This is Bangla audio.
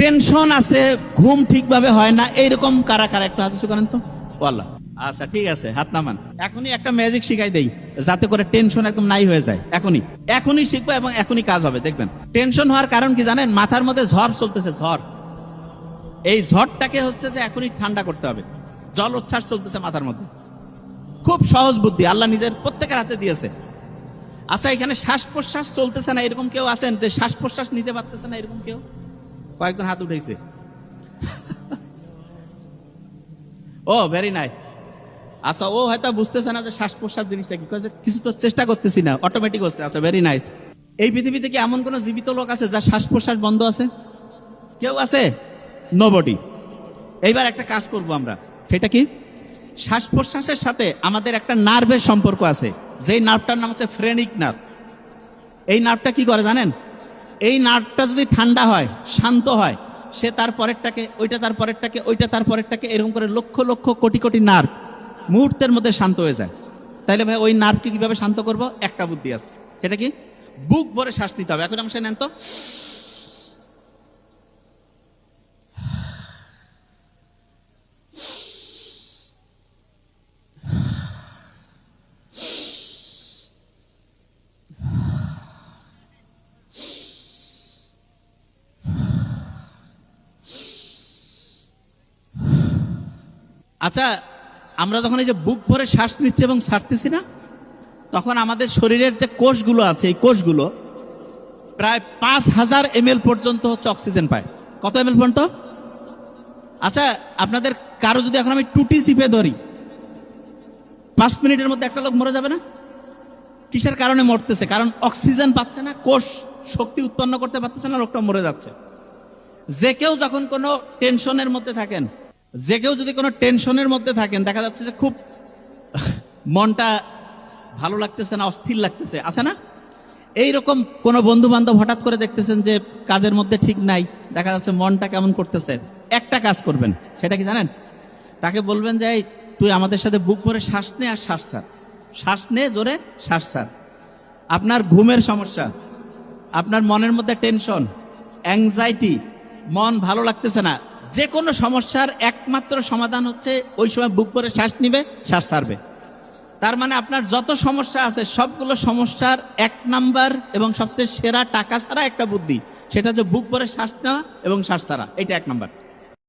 টেনশন আছে, ঘুম ঠিকভাবে হয় না, এইরকম কারা কারা? একটু হাত করেন তো। ও আচ্ছা ঠিক আছে, হাত নামান। এখনই একটা ম্যাজিক শিখাই দেই, যাতে করে টেনশন একদম নাই হয়ে যায়। এখনই। এখনই শিখব এবং এখনই কাজ হবে, দেখবেন। টেনশন হওয়ার কারণ কি জানেন? মাথার মধ্যে ঝড় চলতেছে, ঝড়। এই ঝড়টাকে হচ্ছে যে এখনই ঠান্ডা করতে হবে। জল উচ্ছ্বাস চলতেছে মাথার মধ্যে। খুব সহজ বুদ্ধি, আল্লাহ নিজের প্রত্যেকের হাতে দিয়েছে। আচ্ছা এখানে শ্বাস প্রশ্বাস চলতেছে না, এরকম কেউ আছেন যে শ্বাস প্রশ্বাস নিতে পারতেছে না, এরকম কেউ? কয়েকজন হাত উঠেছে ও ভেরি নাইস আচ্ছা ও হয়তো বুঝতেছে না যে শ্বাস প্রশ্বাস জিনিসটা কি। কিছু তো চেষ্টা করতেছি না অটোমেটিক হচ্ছে। আচ্ছা ভেরি নাইস এই পৃথিবীতে কি এমন কোন জীবিত লোক আছে যার শ্বাস প্রশ্বাস বন্ধ আছে? কেউ আছে? নোবডি এইবার একটা কাজ করব আমরা। সেটা কি? শ্বাস প্রশ্বাসের সাথে আমাদের একটা নার্ভের সম্পর্ক আছে। যেই নার্ভটার নাম হচ্ছে ফ্রেনিক নার্ভ। এই নার্ভটা কি করে জানেন? এই নার্ভটা যদি ঠান্ডা হয়, শান্ত হয়, সে তার পরেরটাকে, ওইটা তার পরেরটাকে, ওইটা তার পরেরটাকে, এরকম করে লক্ষ লক্ষ কোটি কোটি নার্ভ মুহূর্তের মধ্যে শান্ত হয়ে যায়। তাইলে ভাই, ওই নার্ভকে কীভাবে শান্ত করব? একটা বুদ্ধি আছে। সেটা কি? বুক ভরে শ্বাস নিতে হবে। এখন আমার সে নেন তো। আচ্ছা আমরা যখন এই যে বুক ভরে শ্বাস নিচ্ছি এবং ছাড়তেছি না, তখন আমাদের শরীরের যে কোষগুলো আছে, এই কোষগুলো প্রায় পাঁচ হাজার এম পর্যন্ত হচ্ছে অক্সিজেন পায়। কত এম এল পর্যন্ত? আচ্ছা আপনাদের কারও যদি এখন আমি টুটি চিপে ধরি, পাঁচ মিনিটের মধ্যে একটা লোক মরে যাবে না? কিসের কারণে মরতেছে? কারণ অক্সিজেন পাচ্ছে না, কোষ শক্তি উৎপন্ন করতে পারতেছে না লোকটা মরে যাচ্ছে। যে কেউ যখন কোনো টেনশনের মধ্যে থাকেন যে কেউ যদি কোনো টেনশনের মধ্যে থাকেন দেখা যাচ্ছে যে খুব মনটা ভালো লাগতেছে না অস্থির লাগতেছে আছে না? এইরকম কোনো বন্ধু বান্ধব হঠাৎ করে দেখতেছেন যে কাজের মধ্যে ঠিক নাই দেখা যাচ্ছে মনটা কেমন করতেছে একটা কাজ করবেন সেটা কি জানেন? তাকে বলবেন যে "এই, তুই আমাদের সাথে বুক ভরে শ্বাস নে আর শ্বাস ছাড়। শ্বাস নে জোরে শ্বাস ছাড়। আপনার ঘুমের সমস্যা আপনার মনের মধ্যে টেনশন অ্যাংজাইটি মন ভালো লাগতেছে না যে কোনো সমস্যার একমাত্র সমাধান হচ্ছে ওই সময় বুক করে শ্বাস নিবে, শ্বাস ছাড়বে। তার মানে আপনার যত সমস্যা আছে, সবগুলো সমস্যার এক নাম্বার এবং সবচেয়ে সেরা টাকা ছাড়া একটা বুদ্ধি। সেটা হচ্ছে বুক করে শ্বাস নেওয়া এবং শ্বাস ছাড়া, এটা এক নাম্বার।